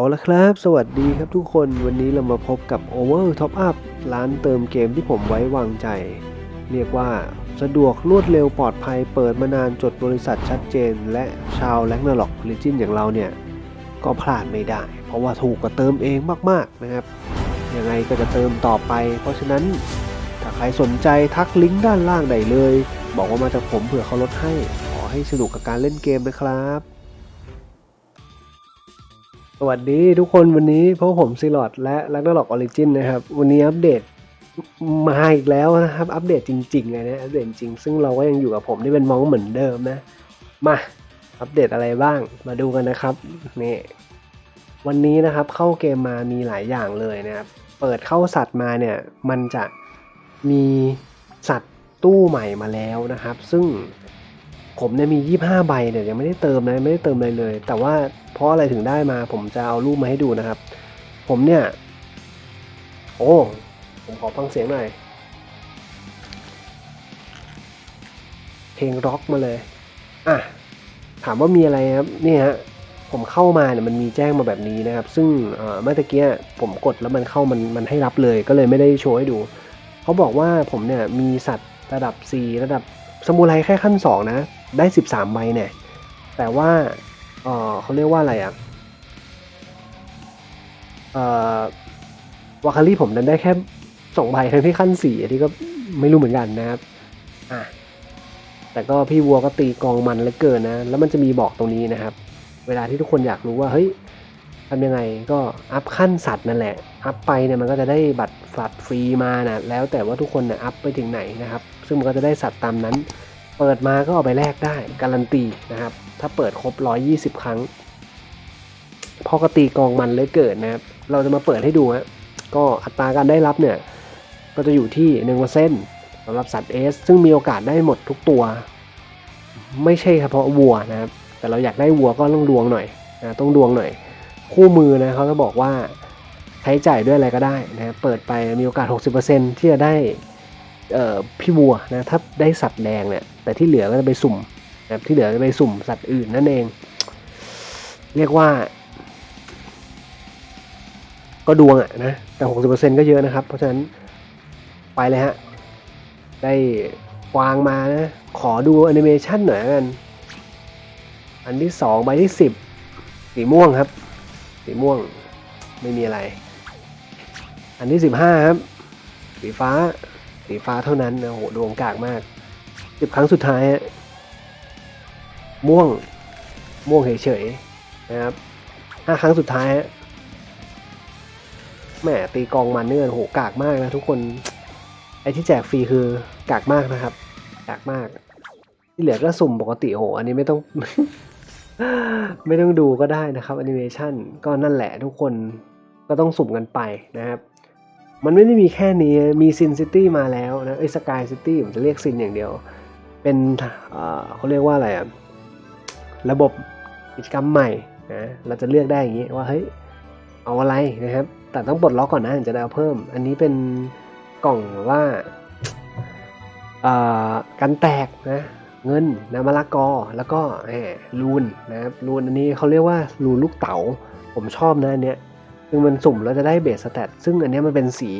เอาละครับ สวัสดีครับทุกคนวันนี้เรามาพบกับ Over Top Up ร้านเติมเกมที่ผมไว้วางใจ เรียกว่าสะดวกรวดเร็วปลอดภัยเปิดมานานจดบริษัทชัดเจน และชาวแลกนาล็อกลิจินอย่างเราเนี่ย ก็พลาดไม่ได้ เพราะว่าถูกกว่าเติมเองมากๆนะครับ ยังไงก็จะเติมต่อไป เพราะฉะนั้นถ้าใครสนใจทักลิงก์ด้านล่างได้เลย บอกว่ามาจากผมเผื่อเขาลดให้ ขอให้สนุกกับการเล่นเกมนะครับ สวัสดีทุกคนวันนี้พวกผมซีลอดและลักนาล็อกออริจินนะครับ วันนี้อัปเดตมาอีกแล้วนะครับ อัปเดตจริงๆเลยนะอัปเดตจริง ซึ่งเราก็ยังอยู่กับผมที่เป็นมองเหมือนเดิมนะ มาอัปเดตอะไรบ้างมาดูกันนะครับนี่วันนี้นะครับเข้าเกมมามีหลายอย่างเลยนะครับ เปิดเข้าสัตว์มาเนี่ยมันจะมีสัตว์ตู้ใหม่มาแล้วนะครับ ซึ่ง ผมเนี่ยมี 25 ใบเนี่ยยังไม่ได้เติมนะไม่ได้เติมเลยเลย แต่ว่าเพราะอะไรถึงได้มา ผมจะเอารูปมาให้ดูนะครับ ผมเนี่ย โอ้ผมขอฟังเสียงหน่อยเพลงร็อกมาเลยอะถามว่ามีอะไรครับนี่ฮะผมเข้ามาเนี่ยมันมีแจ้งมาแบบนี้นะครับ ซึ่งเมื่อตะกี้ผมกดแล้วมันเข้ามันมันให้รับเลย ก็เลยไม่ได้โชว์ให้ดูเขาบอกว่าผมเนี่ยมีสัตว์ระดับ 4 ระดับสมุไรแค่ขั้น 2 นะ ได้ 13ใบเนี่ย แต่ว่าเออเขาเรียกว่าอะไรอะเออวาคารี่ผมนั้นได้แค่สองใบทั้งที่ขั้น4อันนี้ก็ไม่รู้เหมือนกันนะครับอะแต่ก็พี่วัวก็ตีกองมันเหลือเกินนะ แล้วมันจะมีบอกตรงนี้นะครับ เวลาที่ทุกคนอยากรู้ว่าเฮ้ยทำยังไงก็อัพขั้นสัตว์นั่นแหละ อัพไปเนี่ยมันก็จะได้บัตรฝัดฟรีมานะแล้วแต่ว่าทุกคนนะอัพไปถึงไหนนะครับ ซึ่งมันก็จะได้สัตว์ตามนั้น เปิดมาก็เอาไปแลกได้การันตีนะครับ ถ้าเปิดครบ 120 ครั้ง พอกตีกองมันเลยเกิดนะครับ เราจะมาเปิดให้ดูฮะก็อัตราการได้รับเนี่ย ก็จะอยู่ที่1%สำหรับสัตว์เอสซึ่งมีโอกาสได้หมดทุกตัว ไม่ใช่เฉพาะวัวนะครับ แต่เราอยากได้วัวก็ต้องดวงหน่อยนะต้องดวงหน่อย คู่มือนะเขาจะบอกว่าใช้จ่ายด้วยอะไรก็ได้นะเปิดไปมีโอกาส 60%ที่จะได้ พี่วัวนะถ้าได้สัตว์แดงเนี่ยแต่ที่เหลือก็จะไปสุ่มนะครับที่เหลือจะไปสุ่มสัตว์อื่นนั่นเอง เรียกว่า ก็ดวงอะนะแต่ 60%ก็เยอะนะครับ เพราะฉะนั้นไปเลยฮะ ได้กวางมานะ ขอดูแอนิเมชันหน่อยกัน อันที่สองใบที่สิบสีม่วงครับ สีม่วงไม่มีอะไร อันที่สิบห้าครับ สีฟ้า สีฟ้าเท่านั้นนะโหดวงกากมากสิบครั้งสุดท้ายฮะม่วงม่วงเฉยๆนะครับห้าครั้งสุดท้ายฮะแหมตีกองมันเนี่ยโหกากมากนะทุกคน ไอ้ที่แจกฟรีคือกากมากนะครับ กากมาก ที่เหลือก็สุ่มปกติโห อันนี้ไม่ต้อง ไม่ต้องดูก็ได้นะครับแอนิเมชันก็นั่นแหละทุกคนก็ต้องสุ่มกันไปนะครับ มันไม่ได้มีแค่นี้มีซินซิตี้มาแล้วนะเอ้ยสกายซิตี้ผมจะเรียกซินอย่างเดียว เป็นเขาเรียกว่าอะไรอะระบบกิจกรรมใหม่นะเราจะเลือกได้อย่างนี้ว่าเฮ้ยเอาอะไรนะครับ แต่ต้องปลดล็อกก่อนนะถึงจะได้เอาเพิ่ม อันนี้เป็นกล่องว่าอ่อกันแตกนะเงินนะมะละกอแล้วก็แหมรูนนะครับรูนอันนี้เขาเรียกว่ารูนลูกเต๋าผมชอบนะอันเนี้ย คือมันสุ่มแล้วจะได้เบสสแตทซึ่งอันเนี้ยมันเป็นสี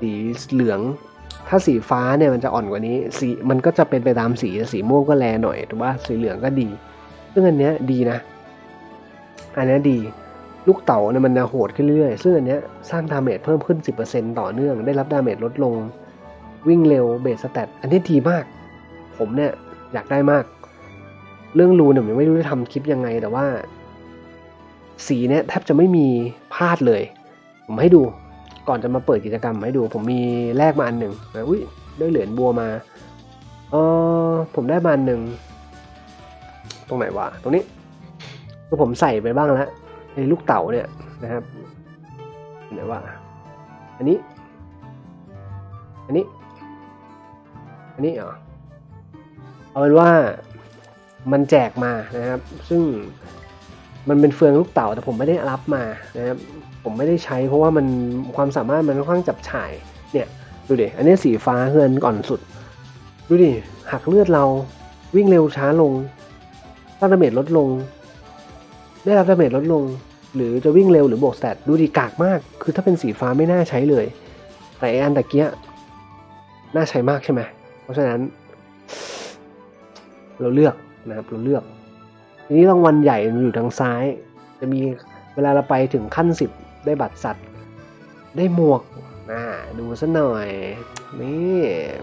สีเหลือง ถ้าสีฟ้าเนี่ยมันจะอ่อนกว่านี้ สีมันก็จะเป็นไปตามสีสีม่วงก็แลหน่อยถูกป่ะสีเหลืองก็ดี ซึ่งอันเนี้ยดีนะ อันเนี้ยดีลูกเต๋าเนี่ยมันโหดขึ้นเรื่อยๆ ซึ่งอันเนี้ยสร้างดาเมจเพิ่มขึ้น 10%ต่อเนื่อง ได้รับดาเมจลดลง วิ่งเร็วเบสสแตทอันนี้ดีมาก ผมเนี่ยอยากได้มาก เรื่องรูนเนี่ยผมยังไม่รู้จะทำคลิปยังไงแต่ว่า สีเนี่ยแทบจะไม่มีพลาดเลย ผมให้ดูก่อนจะมาเปิดกิจกรรมให้ดูผมมีแลกมาอันหนึ่งนะอุ้ยได้เหรียญบัวมาเออผมได้มาอันหนึ่งตรงไหนวะตรงนี้คือผมใส่ไปบ้างแล้วในลูกเต๋าเนี่ยนะครับไหนวะอันนี้ อันนี้ อันนี้เหรอเอาเป็นว่ามันแจกมานะครับ ซึ่ง มันเป็นเฟืองลูกเต๋าแต่ผมไม่ได้รับมานะครับผมไม่ได้ใช้เพราะว่ามันความสามารถมันค่อนข้างจับฉ่ายเนี่ยดูดิอันนี้สีฟ้าเฮือนก่อนสุด ดูดิหักเลือดเราวิ่งเร็วช้าลงถ้าดาเมจลดลง ได้รับดาเมจลดลง หรือจะวิ่งเร็วหรือบวกแตทดูดีกากมาก คือถ้าเป็นสีฟ้าไม่น่าใช้เลย แต่อ้อันตะเกียน่าใช้มากใช่ไหมเพราะฉะนั้น เราเลือกนะครับเราเลือก ทีนี้รางวัลใหญ่อยู่ทางซ้าย จะมีเวลาเราไปถึงขั้นสิบได้บัตรสัตว์ ได้หมวกอ่าดูซะหน่อย นี่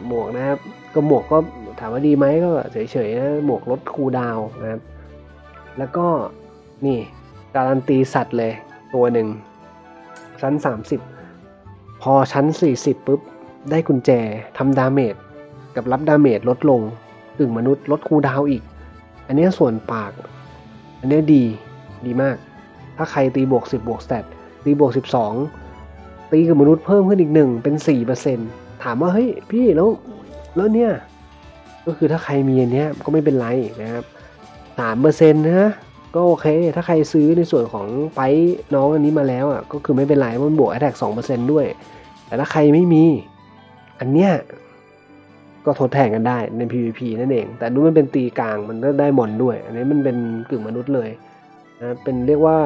หมวกนะครับ ก็หมวกก็ถามว่าดีไหมก็เฉยๆนะหมวกลดคูดาวนะครับ แล้วก็นี่การันตีสัตว์เลยตัวหนึ่งชั้น 30 พอชั้น 40ปุ๊บ ได้กุญแจทำดาเมจกับรับดาเมจลดลงอึ่งมนุษย์ลดคูดาวอีก อันนี้ส่วนปาก อันเนี้ยดีดีมาก ถ้าใครตีบวก 10 บวกสแตทตีบวก 12 ตีกับมนุษย์เพิ่มขึ้นอีกหนึ่งเป็น 4%ถามว่าเฮ้ยพี่แล้วแล้วเนี่ย ก็คือถ้าใครมีอันเนี้ยก็ไม่เป็นไรนะครับสามเปอร์เซ็นต์นะก็โอเค ถ้าใครซื้อในส่วนของไปน้องอันนี้มาแล้วอะก็คือไม่เป็นไรเพราะมันบวกแอ t แทกสองเปอร์เซ็นต์ด้วย แต่ถ้าใครไม่มี อันเนี้ย ก็ทดแทนกันได้ใน PVP นั่นเอง แต่นู้นมันเป็นตีกลางมันก็ได้มอนด้วย อันนี้มันเป็นกึ่งมนุษย์เลยนะเป็นเรียกว่า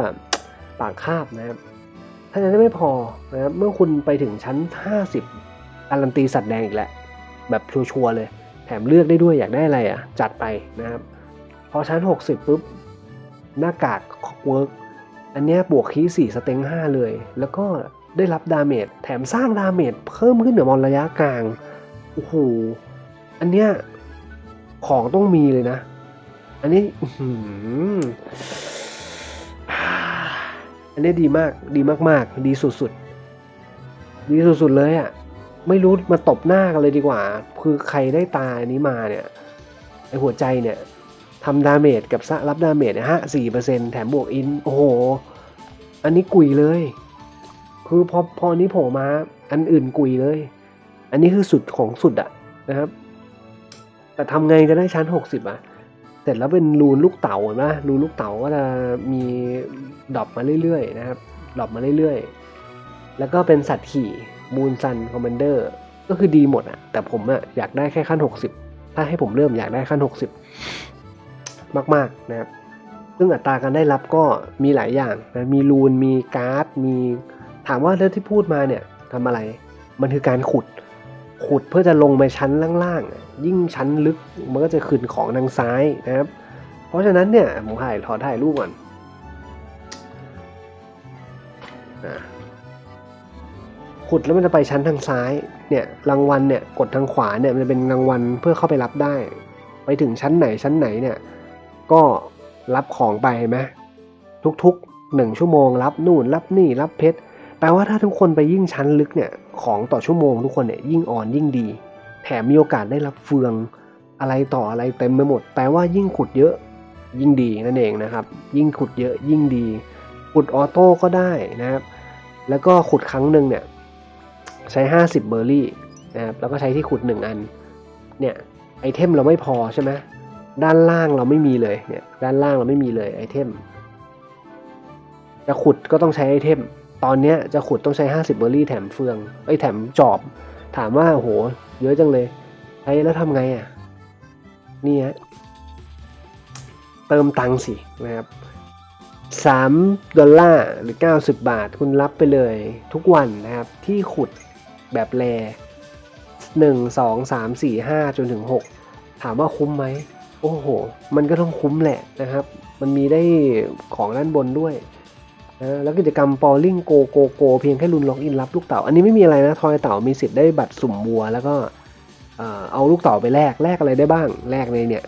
ปากคาบนะครับถ้านั้นไม่พอนะครับเมื่อคุณไปถึงชั้น 50การันตีสัตว์แดงอีกแล้วแบบชัวร์ๆเลย แถมเลือกได้ด้วยอยากได้อะไรอะ จัดไปนะครับ พอชั้น 60ปุ๊บหน้ากากเวิร์กอันนี้บวกคีย์4สเต็ง5เลย แล้วก็ได้รับดาเมจแถมสร้างดาเมจเพิ่มขึ้นเหนือมอนระยะกลางโอ้โห อันเนี้ยของต้องมีเลยนะ อันนี้อือันนี้ดีมาก ดีมาก ๆ ดีสุดๆ ดีสุดๆ เลยอะ่ะ ไม่รู้มาตบหน้ากันเลยดีกว่า คือใครได้ตาอันนี้มาเนี่ยไอหัวใจเนี่ยทำดาเมจกับรับดาเมจเนี่ยฮะสี่เปอร์เซ็นแถมบวกอิน โอ้โห อันนี้กุยเลย คือพอพอนี้โผล่มา อันอื่นกุยเลย อันนี้คือสุดของสุดอะนะครับ แต่ทำไงจะได้ชั้นหกสิบอะเสร็จแล้วเป็นรูนลูกเต๋าเห็นไหมรูนลูกเต๋าก็จะมีดรอปมาเรื่อยๆนะครับดรอปมาเรื่อยๆ แล้วก็เป็นสัตว์ขี่มูนซันคอมมานเดอร์ก็คือดีหมดอะแต่ผมอะอยากได้แค่ขั้น 60 ถ้าให้ผมเริ่มอยากได้ขั้น 60 มากๆนะครับซึ่งอัตราการได้รับก็มีหลายอย่างนะมีรูนมีการ์ดมีถามว่าแล้วที่พูดมาเนี่ยทำอะไร มันคือการขุด ขุดเพื่อจะลงไปชั้นล่างๆ ยิ่งชั้นลึกมันก็จะขึ้นของทางซ้ายนะครับ เพราะฉะนั้นเนี่ยผมถ่ายถอถ่ายรูปก่อนขุดแล้วมันจะไปชั้นทางซ้ายเนี่ยรางวัลเนี่ยกดทางขวาเนี่ยมันจะเป็นรางวัลเพื่อเข้าไปรับได้ ไปถึงชั้นไหนชั้นไหนเนี่ยก็รับของไปไหมทุกๆหนึ่งชั่วโมงรับนู่นรับนี่รับเพชร ปลว่าถ้าทุกคนไปยิ่งชั้นลึกเนี่ยของต่อชั่วโมงทุกคนเนี่ยยิ่งอ่อนยิ่งดี แถมมีโอกาสได้รับเฟืองอะไรต่ออะไรเต็มไปหมด แปลว่ายิ่งขุดเยอะยิ่งดีนั่นเองนะครับ ยิ่งขุดเยอะยิ่งดี ขุดออโต้ก็ได้นะครับ แล้วก็ขุดครั้งหนึ่งเนี่ยใช้ 50 เบอร์รี่นะครับแล้วก็ใช้ที่ขุด 1 อันเนี่ยไอเทมเราไม่พอใช่ไหมด้านล่างเราไม่มีเลยเนี่ยด้านล่างเราไม่มีเลยไอเทมจะขุดก็ต้องใช้ไอเทม ตอนเนี้ยจะขุดต้องใช้ 50 เบอร์รี่แถมเฟืองไอยแถมจอบ ถามว่าโห เยอะจังเลยใช้แล้วทำไงอะ นี่ฮะ เติมตังค์สินะครับ3ดอลลาร์หรือ 90 บาท คุณรับไปเลยทุกวันนะครับ ที่ขุดแบบแร1 2 3 4 5 จนถึง 6 ถามว่าคุ้มไหม โอ้โห มันก็ต้องคุ้มแหละนะครับ มันมีได้ของด้านบนด้วย นะแล้วกิจกรรมปอลิ่งโกโกโกเพียงแค่รุนล็อกอินรับลูกเต๋าอันนี้ไม่มีอะไรนะ ทอยเต๋ามีสิทธิ์ได้บัตรสุ่มวัว แล้วก็เอาลูกเต๋าไปแลกแลกอะไรได้บ้างแลกในเนี่ย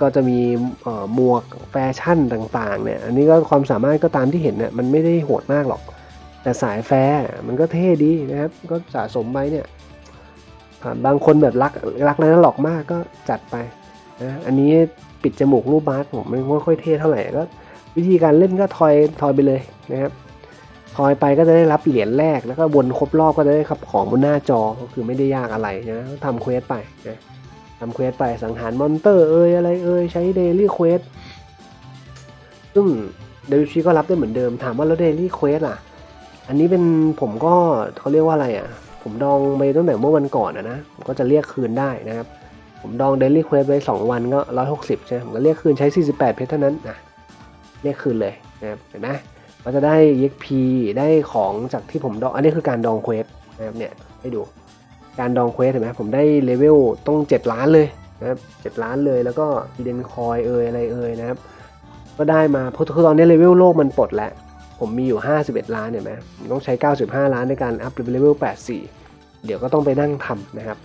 ก็จะมีเอ่อหมวกแฟชั่นต่างๆเนี่ยอันนี้ก็ความสามารถก็ตามที่เห็นเนี่ยมันไม่ได้โหดมากหรอก แต่สายแฟร์มันก็เท่ดีนะครับ ก็สะสมไปเนี่ยบางคนแบบรักรักนั้นหลอกมากก็จัดไปนะอันนี้ปิดจมูกรูปบาสผมไม่ค่อยเท่เท่าไหร่ก็ วิธีการเล่นก็ทอยทอยไปเลยนะครับทอยไปก็จะได้รับเหรียญแรกแล้วก็วนครบรอบก็จะได้ครับของบนหน้าจอก็คือไม่ได้ยากอะไรนะทำเควสไปนะทำเควสไปสังหารมอนเตอร์เอ่ยอะไรเอ่ยใช้เดลี่เควสซึ่งเดลิชีก็รับได้เหมือนเดิม ถามว่าแล้วเดลี่เควสล่ะ อันนี้เป็นผมก็เขาเรียกว่าอะไรอะ ผมดองไปตั้งแต่เมื่อวันก่อนนะนะผมก็จะเรียกคืนได้นะครับ ผมดองเดลี่เควสไว้2วันก็ 160 ใช่ ผมก็เรียกคืนใช้ 48 เพชรเท่านั้นนะ เรียกคืนเลยนะครับเห็นไหมก็จะได้ EXP ได้ของจากที่ผมดองอันนี้คือการดองเควสนะครับเนี่ยให้ดูการดองเควสเห็นไหมผมได้เลเวลต้อง 7 ล้านเลยนะครับ7ล้านเลยแล้วก็อีเดนคอยเอยอะไรเอยนะครับ ก็ได้มาเพราะคือตอนนี้เลเวลโลกมันปลดแล้ว ผมมีอยู่ 51 ล้านเห็นไหมผมต้องใช้ 95 ล้านในการอัพเลเวล84 เดี๋ยวก็ต้องไปนั่งทำนะครับ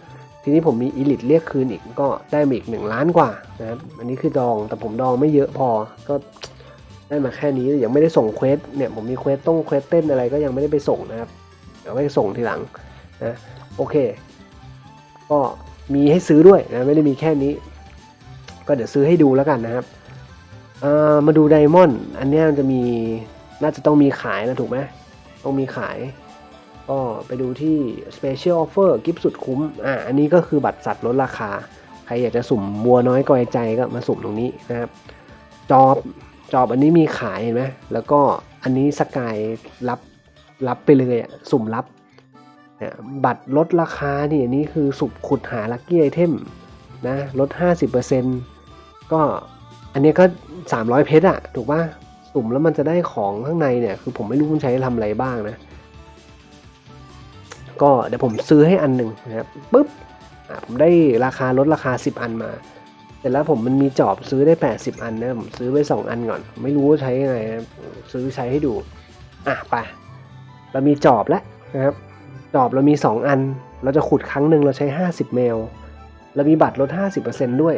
ทีนี้ผมมีอีลิทเรียกคืนอีกก็ได้มาอีก 1 ล้านกว่านะครับอันนี้คือดองแต่ผมดองไม่เยอะพอก็ ได้มาแค่นี้ยังไม่ได้ส่งเควสเนี่ยผมมีเควสต้องเควสเต้นอะไรก็ยังไม่ได้ไปส่งนะครับเดี๋ยวไปส่งทีหลังนะโอเค ก็มีให้ซื้อด้วยนะไม่ได้มีแค่นี้ ก็เดี๋ยวซื้อให้ดูแล้วกันนะครับมาดูไดมอนด์อันนี้มันจะมีน่าจะต้องมีขายนะถูกไหมต้องมีขาย ก็ไปดูที่ Special Offer กิฟต์สุดคุ้มอ่าอันนี้ก็คือบัตรสัตว์ลดราคา ใครอยากจะสุ่มบัวน้อยกอยใจก็มาสุ่มตรงนี้นะครับ จอบ จอบอันนี้มีขายเห็นไหมแล้วก็อันนี้สกายรับรับไปเลยอะสุ่มรับเนี่ยบัตรลดราคานี่อันนี้คือสุ่มขุดหาลัคกี้ไอเทมนะลด 50%ก็อันนี้ก็ 300 เพชรอะถูกป่ะสุ่มแล้วมันจะได้ของข้างในเนี่ย คือผมไม่รู้มันใช้ทำอะไรบ้างนะ ก็เดี๋ยวผมซื้อให้อันหนึ่งนะครับปุ๊บผมได้ราคาลดราคา 10 อันมา เสร็จแล้วผมมันมีจอบซื้อได้ 80 อันนะผมซื้อไป2อันก่อน ไม่รู้ว่าใช้ยังไงนะซื้อใช้ให้ดู อะไปเรามีจอบแล้วนะครับ จอบเรามี 2 อัน เราจะขุดครั้งหนึ่งเราใช้ 50 เมล เรามีบัตรลด 50%ด้วย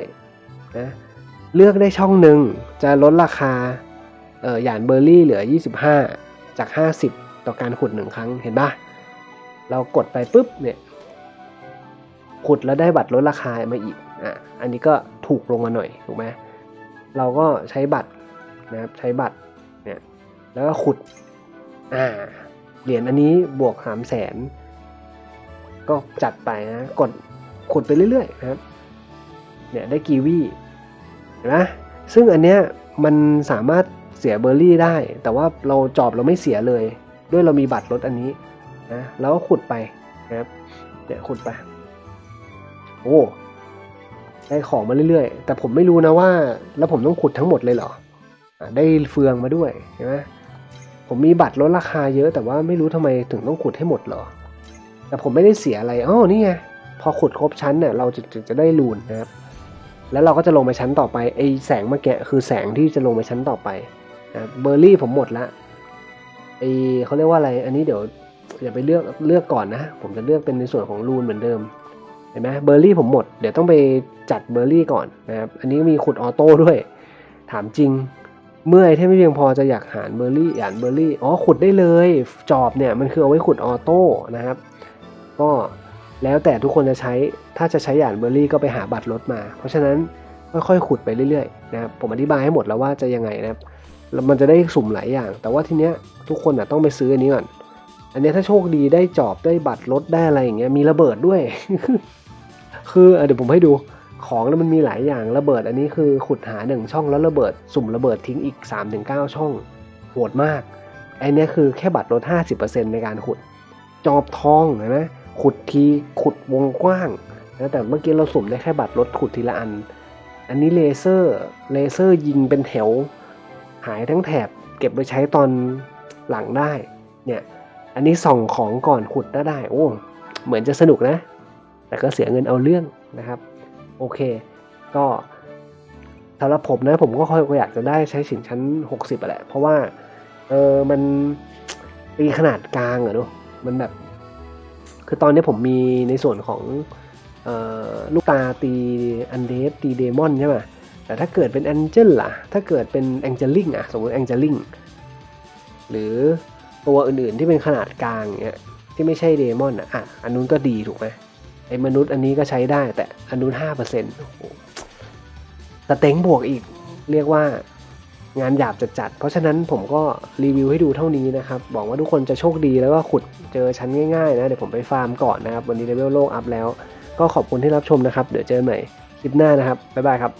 นะเลือกได้ช่องหนึ่งจะลดราคาเออหยานเบอร์รี่เหลือ 25 จาก 50 ต่อการขุดหนึ่งครั้งเห็นปะเรากดไปปุ๊บเนี่ยขุดแล้วได้บัตรลดราคามาอีกอะอันนี้ก็ ถูกลงมาหน่อยถูกไหมเราก็ใช้บัตรนะครับใช้บัตรเนี่ยแล้วก็ขุดอ่าเหรียญอันนี้บวกสามแสนก็จัดไปนะกดขุดไปเรื่อยๆนะครับเนี่ยได้กีวีเห็นไหมซึ่งอันเนี้ยมันสามารถเสียเบอร์รี่ได้ แต่ว่าเราจอบเราไม่เสียเลย ด้วยเรามีบัตรลดอันนี้นะแล้วก็ขุดไปนะครับเนี่ยขุดไปโอ้ ได้ของมาเรื่อยๆ แต่ผมไม่รู้นะว่า แล้วผมต้องขุดทั้งหมดเลยเหรอได้เฟืองมาด้วยเห็นไหมผมมีบัตรลดราคาเยอะแต่ว่าไม่รู้ทำไมถึงต้องขุดให้หมดเหรอ แต่ผมไม่ได้เสียอะไรอ๋อนี่ไงพอขุดครบชั้นเนี่ยเราจะจะจะได้รูนนะครับ แล้วเราก็จะลงไปชั้นต่อไปไอแสงเมื่อกี้คือแสงที่จะลงไปชั้นต่อไปนะเบอร์รี่ผมหมดละไอเขาเรียกว่าอะไร อันนี้เดี๋ยวอย่าไปเลือกเลือกก่อนนะ ผมจะเลือกเป็นในส่วนของรูนเหมือนเดิม เห็นไหมเบอร์รี่ผมหมด เดี๋ยวต้องไปจัดเบอร์รี่ก่อนนะครับ อันนี้มีขุดออโต้ด้วย ถามจริง เมื่อไอเทมไม่เพียงพอจะอยากหารเบอร์รี่หยานเบอร์รี่ อ๋อขุดได้เลย จอบเนี่ยมันคือเอาไว้ขุดออโต้นะครับ ก็แล้วแต่ทุกคนจะใช้ ถ้าจะใช้หยานเบอร์รี่ก็ไปหาบัตรลดมา เพราะฉะนั้นค่อยๆขุดไปเรื่อยๆนะครับ ผมอธิบายให้หมดแล้วว่าจะยังไงนะครับแล้วมันจะได้สุ่มหลายอย่าง แต่ว่าทีเนี้ยทุกคนอะต้องไปซื้ออันนี้ก่อน อันเนี้ยถ้าโชคดีได้จอบได้บัตรลดได้อะไรอย่างเงี้ย มีระเบิดด้วย คือเดี๋ยวผมให้ดูของแล้วมันมีหลายอย่างระเบิด อันนี้คือขุดหาหนึ่งช่องแล้วระเบิดสุ่มระเบิดทิ้งอีก 3-9 ช่อง โหดมากไอเนี้ยคือแค่บัตรลด 50%ในการขุด จอบทองเห็นไหมขุดทีขุดวงกว้างนะแต่เมื่อกี้เราสุ่มได้แค่บัตรลดขุดทีละอัน อันนี้เลเซอร์เลเซอร์ยิงเป็นแถว หายทั้งแถบเก็บไปใช้ตอนหลังได้เนี่ยอันนี้ส่องของก่อนขุดได้ได้โอ้เหมือนจะสนุกนะ แต่ก็เสียเงินเอาเรื่องนะครับ โอเค ก็สำหรับผมนะผมก็ค่อยอยากจะได้ใช้สินชั้น 60แหละ เพราะว่าเออมันตีขนาดกลางอะเนอะมันแบบ คือตอนนี้ผมมีในส่วนของออลูกตาตีอันเดฟตีเดมอนใช่ไหมแต่ถ้าเกิดเป็นแองเจิลล่ะ ถ้าเกิดเป็นแองเจลิงอะสมมติแองเจลิงหรือตัวอื่นๆที่เป็นขนาดกลางเงี้ยที่ไม่ใช่เดมอนอะอะอันนู้นก็ดีถูกไหม อ้มนุษย์อันนี้ก็ใช้ได้ แต่อันนู้นห้าเปอร์เซ็นต์สเต็งบวกอีกเรียกว่างานหยาบจัดๆ เพราะฉะนั้นผมก็รีวิวให้ดูเท่านี้นะครับ บอกว่าทุกคนจะโชคดีแล้วก็ขุดเจอชั้นง่ายๆนะ เดี๋ยวผมไปฟาร์มก่อนนะครับ วันนี้เลเวลโลกอัพแล้ว ก็ขอบคุณที่รับชมนะครับ เดี๋ยวเจอกันใหม่คลิปหน้านะครับ บ๊ายบายครับ